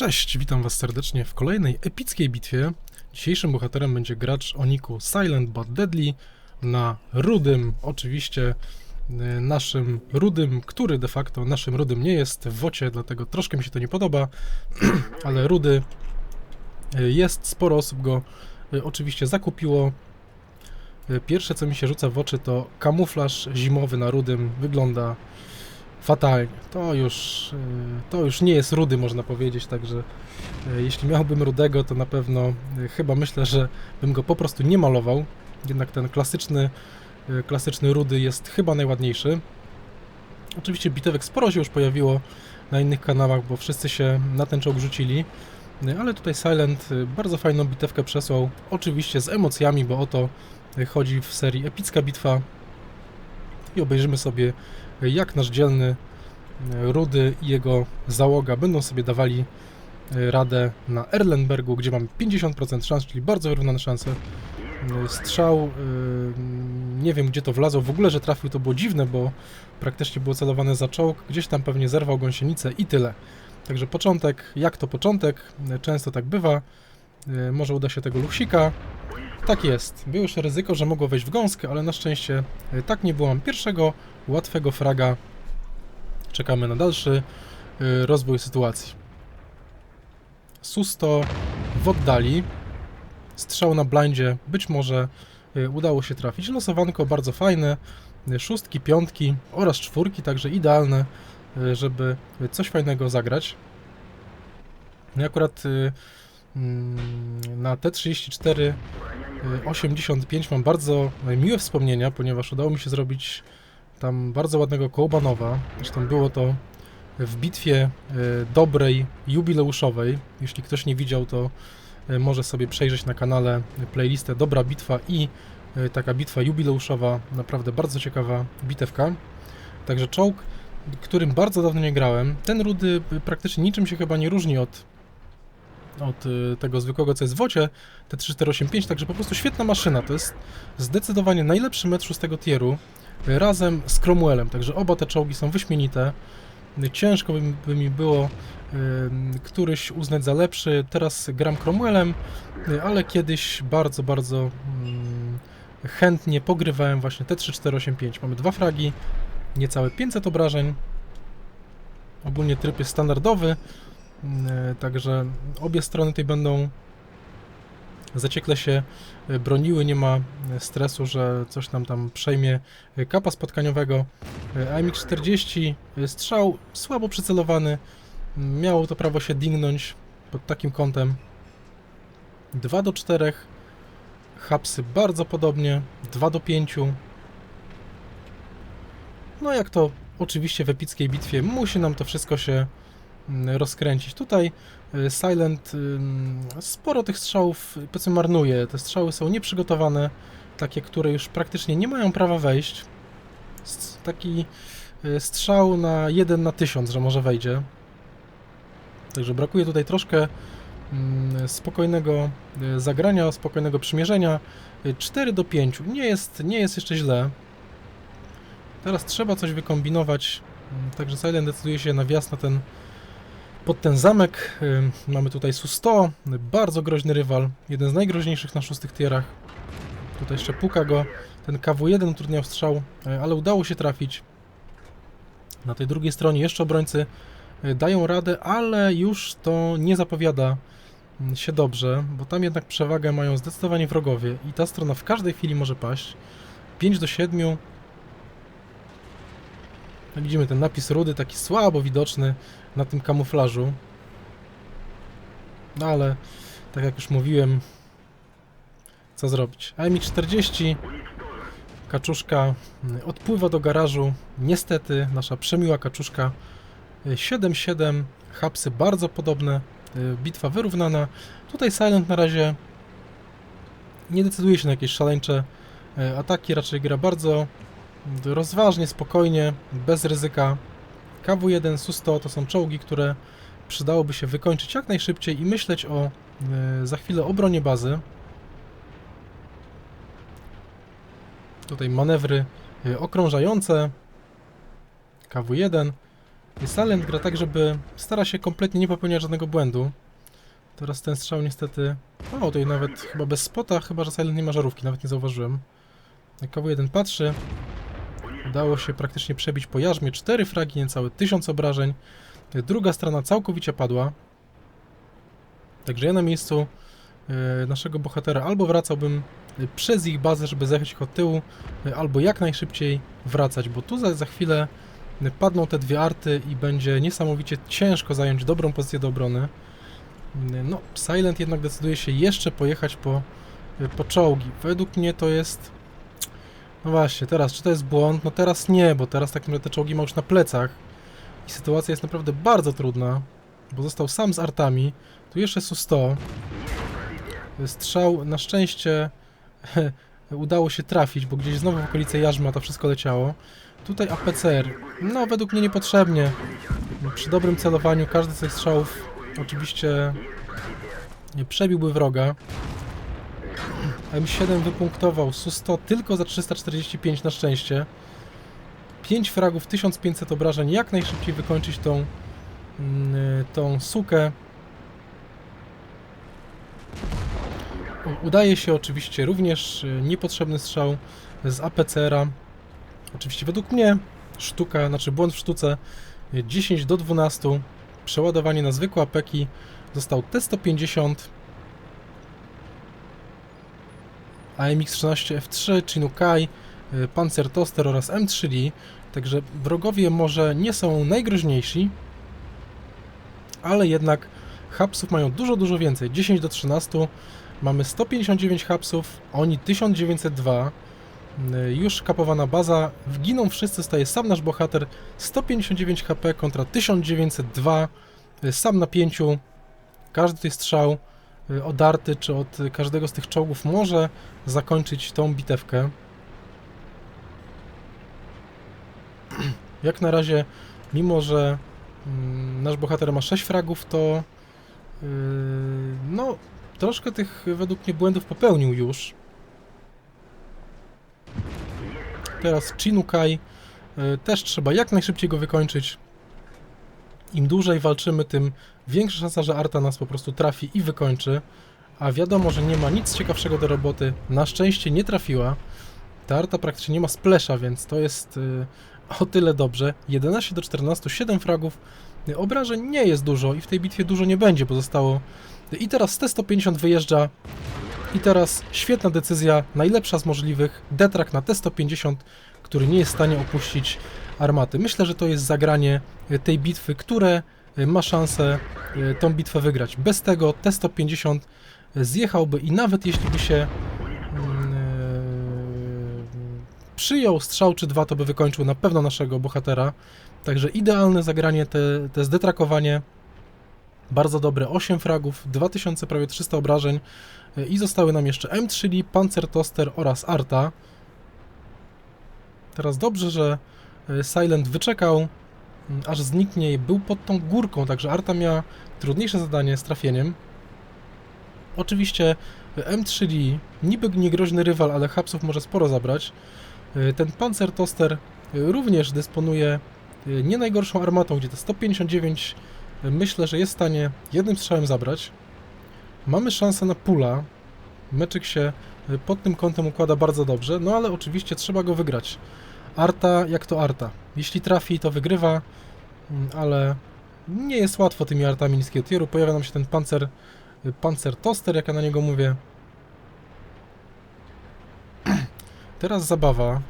Cześć, witam Was serdecznie w kolejnej epickiej bitwie. Dzisiejszym bohaterem będzie gracz o niku Silent But Deadly na rudym, oczywiście y, naszym rudym, który de facto naszym rudym nie jest w wocie, dlatego troszkę mi się to nie podoba, ale rudy y, jest, sporo osób go y, oczywiście zakupiło. Pierwsze co mi się rzuca w oczy to kamuflaż zimowy na rudym, wygląda fatalnie. To już, y, to już nie jest rudy, można powiedzieć, także y, jeśli miałbym rudego, to na pewno y, chyba myślę, że bym go po prostu nie malował. Jednak ten klasyczny, klasyczny rudy jest chyba najładniejszy. Oczywiście bitewek sporo się już pojawiło na innych kanałach, bo wszyscy się na ten czołg rzucili. Ale tutaj Silent bardzo fajną bitewkę przesłał. Oczywiście z emocjami, bo o to chodzi w serii Epicka Bitwa. I obejrzymy sobie jak nasz dzielny e, Rudy i jego załoga będą sobie dawali e, radę na Erlenbergu, gdzie mamy 50% szans, czyli bardzo wyrównane szanse. E, Strzał, nie wiem gdzie to wlazło, w ogóle, że trafił to było dziwne, bo praktycznie było celowane za czołg, gdzieś tam pewnie zerwał gąsienicę i tyle. Także początek, jak to początek, często tak bywa, może uda się tego luksika. Tak jest, było już ryzyko, że mogło wejść w gąskę, ale na szczęście e, tak nie było. Mam pierwszego łatwego fraga. Czekamy na dalszy y, rozwój sytuacji. Susto w oddali. Strzał na blindzie. Być może y, udało się trafić. Losowanko bardzo fajne. Szóstki, piątki oraz czwórki, także idealne, żeby coś fajnego zagrać. No akurat na T34 y, 85 mam bardzo miłe wspomnienia, ponieważ udało mi się zrobić tam bardzo ładnego kołbanowa. Zresztą było to w bitwie e, dobrej, jubileuszowej. Jeśli ktoś nie widział, to może sobie przejrzeć na kanale playlistę Dobra Bitwa i taka bitwa jubileuszowa. Naprawdę bardzo ciekawa bitewka. Także czołg, którym bardzo dawno nie grałem. Ten rudy praktycznie niczym się chyba nie różni od od y, tego zwykłego, co jest w wocie, T3485, także po prostu świetna maszyna. To jest zdecydowanie najlepszy mecz szóstego tieru y, razem z Cromwellem, także oba te czołgi są wyśmienite. Y, Ciężko by, by mi było któryś uznać za lepszy. Teraz gram Cromwellem, ale kiedyś bardzo, bardzo mm, chętnie pogrywałem właśnie T3485. Mamy dwa fragi, niecałe 500 obrażeń. Ogólnie tryb jest standardowy. E, Także obie strony tutaj będą zaciekle się e, broniły, nie ma e, stresu, że coś nam tam przejmie kapa spotkaniowego. E, AMX-40 e, strzał słabo przycelowany, miało to prawo się dingnąć pod takim kątem. 2 do 4, hapsy bardzo podobnie, 2 do 5. No jak to oczywiście w epickiej bitwie musi nam to wszystko się rozkręcić. Tutaj y, Silent ym, sporo tych strzałów y, powiedzmy marnuje. Te strzały są nieprzygotowane, takie, które już praktycznie nie mają prawa wejść. Taki y, strzał na 1 na 1000, że może wejdzie. Także brakuje tutaj troszkę mm, spokojnego y, zagrania, spokojnego przymierzenia. Y, 4 do 5 nie jest, nie jest jeszcze źle. Teraz trzeba coś wykombinować. Mm, Także Silent decyduje się na wjazd na ten pod ten zamek. Mamy tutaj Su-100, bardzo groźny rywal, jeden z najgroźniejszych na szóstych tierach. Tutaj jeszcze puka go ten KW-1 utrudniał strzał, e, ale udało się trafić. Na tej drugiej stronie jeszcze obrońcy e, dają radę, ale już to nie zapowiada mm, się dobrze, bo tam jednak przewagę mają zdecydowanie wrogowie i ta strona w każdej chwili może paść. 5 do 7. No Widzimy ten napis rudy, taki słabo widoczny na tym kamuflażu. No ale, tak jak już mówiłem, co zrobić? AMI-40, kaczuszka y, odpływa do garażu. Niestety, nasza przemiła kaczuszka y, 7-7, hapsy bardzo podobne, y, bitwa wyrównana. Tutaj Silent na razie nie decyduje się na jakieś szaleńcze y, ataki, raczej gra bardzo rozważnie, spokojnie, bez ryzyka. KW-1, Su-100 to są czołgi, które przydałoby się wykończyć jak najszybciej i myśleć o e, za chwilę obronie bazy. Tutaj manewry e, okrążające. KW-1. Silent gra tak, żeby stara się kompletnie nie popełniać żadnego błędu. Teraz ten strzał niestety... O, tutaj nawet chyba bez spota, chyba że Silent nie ma żarówki, nawet nie zauważyłem. Jak KW1 patrzy, udało się praktycznie przebić po jarzmie. Cztery fragi, niecałe tysiąc obrażeń. Druga strona całkowicie padła. Także ja na miejscu e, naszego bohatera albo wracałbym e, przez ich bazę, żeby zajechać ich od tyłu, e, albo jak najszybciej wracać, bo tu za, za chwilę padną te dwie arty i będzie niesamowicie ciężko zająć dobrą pozycję do obrony. No, Silent jednak decyduje się jeszcze pojechać po, po czołgi. Według mnie to jest... No właśnie, teraz, czy to jest błąd? No teraz nie, bo teraz tak naprawdę te czołgi ma już na plecach. I sytuacja jest naprawdę bardzo trudna, bo został sam z artami. Tu jeszcze Su-100. Strzał na szczęście udało się trafić, bo gdzieś znowu w okolice jarzma to wszystko leciało. Tutaj APCR. No, według mnie niepotrzebnie. Przy dobrym celowaniu każdy z tych strzałów oczywiście przebiłby wroga. M7 wypunktował Su-100 tylko za 345 na szczęście. 5 fragów, 1500 obrażeń, jak najszybciej wykończyć tą, mm, tą sukę. Udaje się oczywiście również y, niepotrzebny strzał z APCR-a. Oczywiście według mnie sztuka, znaczy błąd w sztuce y, 10 do 12. Przeładowanie na zwykłe apeki został T150 AMX-13 F3, Chinukai, y, Panzer Toster oraz M3D. Także wrogowie może nie są najgroźniejsi, ale jednak hapsów mają dużo, dużo więcej. 10 do 13. Mamy 159 hapsów, oni 1902. Y, Już kapowana baza. Wginą wszyscy, staje sam nasz bohater. 159 HP kontra 1902. y, Sam na pięciu. Każdy tutaj strzał odarty, czy od każdego z tych czołgów może zakończyć tą bitewkę. Jak na razie, mimo że mm, nasz bohater ma 6 fragów, to yy, no, troszkę tych według mnie błędów popełnił już. Teraz Chinukai yy, też trzeba jak najszybciej go wykończyć. Im dłużej walczymy, tym większa szansa, że Arta nas po prostu trafi i wykończy. A wiadomo, że nie ma nic ciekawszego do roboty. Na szczęście nie trafiła. Ta Arta praktycznie nie ma splesza, więc to jest yy, o tyle dobrze. 11 do 14, 7 fragów. Obrażeń nie jest dużo i w tej bitwie dużo nie będzie, bo zostało... I teraz T-150 wyjeżdża. I teraz świetna decyzja, najlepsza z możliwych. Detrak na T-150, który nie jest w stanie opuścić armaty. Myślę, że to jest zagranie y, tej bitwy, które y, ma szansę y, tą bitwę wygrać. Bez tego T-150 zjechałby i nawet jeśli by się mm, przyjął strzał czy dwa, to by wykończył na pewno naszego bohatera. Także idealne zagranie, te, te zdetrakowanie. Bardzo dobre, 8 fragów, 2000 prawie 300 obrażeń i zostały nam jeszcze M3, Panzer Toster oraz Arta. Teraz dobrze, że y, Silent wyczekał, aż zniknie i był pod tą górką, także Arta miała trudniejsze zadanie z trafieniem. Oczywiście y, M3D, niby niegroźny rywal, ale hapsów może sporo zabrać. Y, Ten Panzer Toster y, również dysponuje nie najgorszą armatą, gdzie te 159 y, myślę, że jest w stanie jednym strzałem zabrać. Mamy szansę na pula. Meczyk się pod tym kątem układa bardzo dobrze, no ale oczywiście trzeba go wygrać. Arta jak to Arta. Jeśli trafi, to wygrywa, mm, ale nie jest łatwo tymi artami niskiego tieru. Pojawia nam się ten pancer, y, pancer toster, jak ja na niego mówię. Teraz zabawa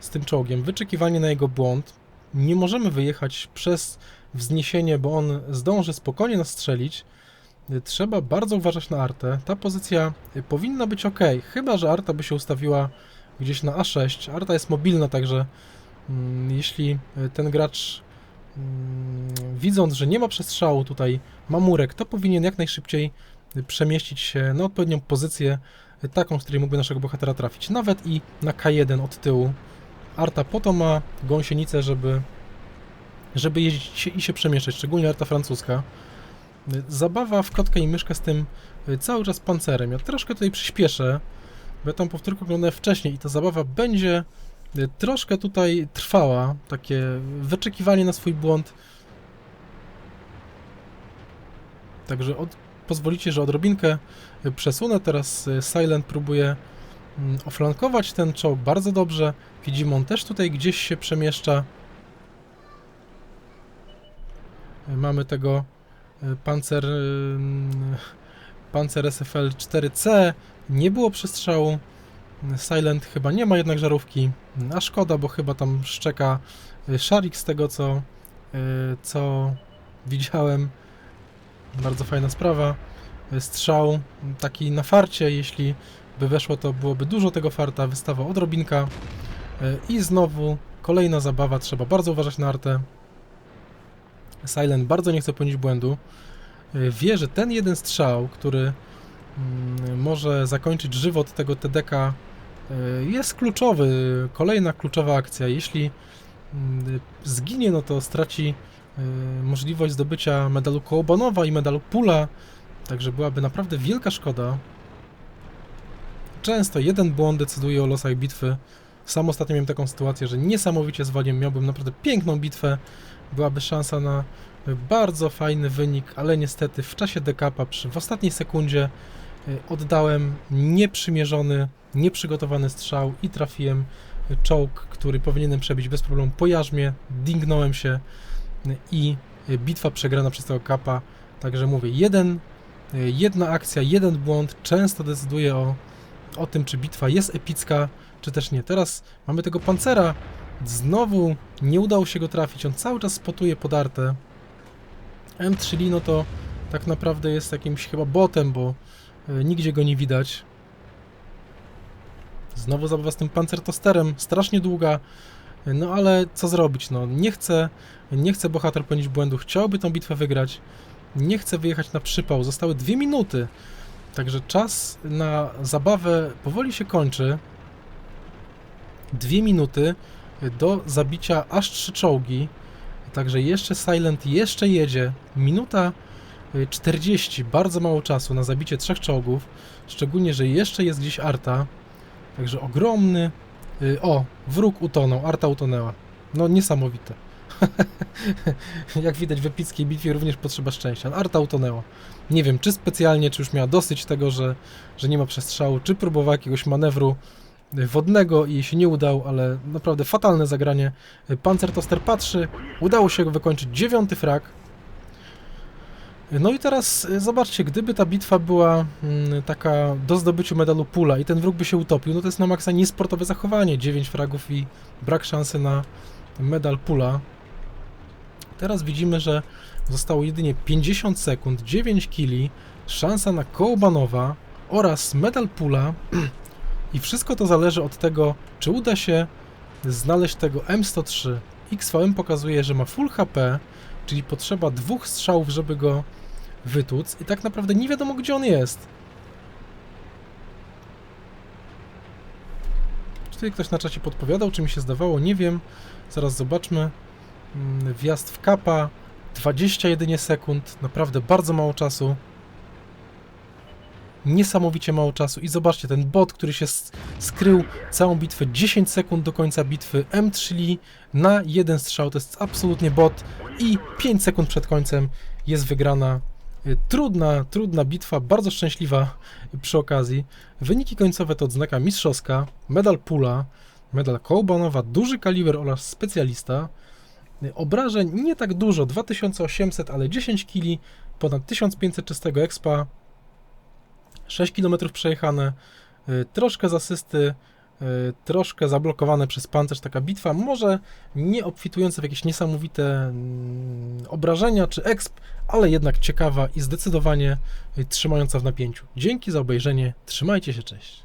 z tym czołgiem, wyczekiwanie na jego błąd. Nie możemy wyjechać przez wzniesienie, bo on zdąży spokojnie nas strzelić. Y, Trzeba bardzo uważać na artę. Ta pozycja y, powinna być ok, chyba że arta by się ustawiła gdzieś na A6. Arta jest mobilna, także mm, jeśli y, ten gracz mm, widząc, że nie ma przestrzału tutaj, ma murek, to powinien jak najszybciej przemieścić się na odpowiednią pozycję, y, taką, z której mógłby naszego bohatera trafić. Nawet i na K1 od tyłu. Arta po to ma gąsienicę, żeby, żeby jeździć i się przemieszczać, szczególnie arta francuska. Y, Zabawa w kotkę i myszkę z tym cały czas pancerem. Ja troszkę tutaj przyspieszę, bo ja tą powtórkę oglądałem wcześniej i ta zabawa będzie y, troszkę tutaj trwała, takie wyczekiwanie na swój błąd. Także od, pozwolicie, że odrobinkę y, przesunę. Teraz y, Silent próbuje mm, oflankować ten czołg bardzo dobrze. Widzimy, on też tutaj gdzieś się przemieszcza. Mamy tego y, Panzer, SFL 4C. Nie było przestrzału. Silent chyba nie ma jednak żarówki. A szkoda, bo chyba tam szczeka y, Sharik z tego co, y, co widziałem. Bardzo fajna sprawa. Y, Strzał taki na farcie, jeśli by weszło, to byłoby dużo tego farta. Wystawa odrobinka. I znowu kolejna zabawa. Trzeba bardzo uważać na artę. Silent bardzo nie chce popełnić błędu. Wie, że ten jeden strzał, który mm, może zakończyć żywot tego TDK y, jest kluczowy. Kolejna kluczowa akcja. Jeśli mm, zginie, no to straci y, możliwość zdobycia medalu Kołbanowa i medalu Pula. Także byłaby naprawdę wielka szkoda. Często jeden błąd decyduje o losach bitwy. Sam ostatnio miałem taką sytuację, że niesamowicie zwaliłem. Miałbym naprawdę piękną bitwę. Byłaby szansa na bardzo fajny wynik, ale niestety w czasie dekapa, przy, w ostatniej sekundzie y, oddałem nieprzymierzony, nieprzygotowany strzał i trafiłem czołg, który powinienem przebić bez problemu po jarzmie, dingnąłem się y, i y, bitwa przegrana przez tego kapa. Także mówię, jeden, jedna akcja, jeden błąd często decyduje o, o tym, czy bitwa jest epicka, czy też nie. Teraz mamy tego pancera, znowu nie udało się go trafić, on cały czas spotuje podarte. M3 Lino to tak naprawdę jest jakimś chyba botem, bo y, nigdzie go nie widać. Znowu zabawa z tym pancertosterem, strasznie długa. y, No ale co zrobić, no nie chce, nie chce bohater popełnić błędu, chciałby tą bitwę wygrać, nie chce wyjechać na przypał, zostały dwie minuty. Także czas na zabawę powoli się kończy. Dwie minuty do zabicia aż trzy czołgi. Także jeszcze Silent jeszcze jedzie. Minuta y, 40, bardzo mało czasu na zabicie trzech czołgów. Szczególnie, że jeszcze jest gdzieś Arta. Także ogromny. y, O, wróg utonął, Arta utonęła. No niesamowite. Jak widać w epickiej bitwie również potrzeba szczęścia. Arta utonęła. Nie wiem, czy specjalnie, czy już miała dosyć tego, że, że nie ma przestrzału, czy próbowała jakiegoś manewru y, wodnego i się nie udał, ale naprawdę fatalne zagranie. Panzertoster patrzy, udało się wykończyć dziewiąty frak. Y, No i teraz y, zobaczcie, gdyby ta bitwa była mm, taka do zdobyciu medalu pula i ten wróg by się utopił, no to jest na maksa niesportowe zachowanie. 9 fragów i brak szansy na medal pula. Teraz widzimy, że zostało jedynie 50 sekund, 9 kili, szansa na Kołbanowa oraz medal pula i wszystko to zależy od tego, czy uda się znaleźć tego M103. XVM pokazuje, że ma full HP, czyli potrzeba dwóch strzałów, żeby go wytłuc i tak naprawdę nie wiadomo, gdzie on jest. Czy tutaj ktoś na czacie podpowiadał, czy mi się zdawało? Nie wiem. Zaraz zobaczmy. Mm, Wjazd w kapa. 20 jedynie sekund. Naprawdę bardzo mało czasu. Niesamowicie mało czasu. I zobaczcie, ten bot, który się skrył całą bitwę. 10 sekund do końca bitwy. M3 Lee na jeden strzał. To jest absolutnie bot. I 5 sekund przed końcem jest wygrana. Y, Trudna, trudna bitwa, bardzo szczęśliwa przy okazji. Wyniki końcowe to odznaka mistrzowska, medal pula, medal kołbanowa, duży kaliber oraz specjalista. Y, Obrażeń nie tak dużo, 2800, ale 10 kili, ponad 1500 czystego expa, 6 km przejechane, y, troszkę z asysty, y, troszkę zablokowane przez pancerz taka bitwa, może nie obfitująca w jakieś niesamowite mm, obrażenia czy exp, ale jednak ciekawa i zdecydowanie y, trzymająca w napięciu. Dzięki za obejrzenie, trzymajcie się, cześć.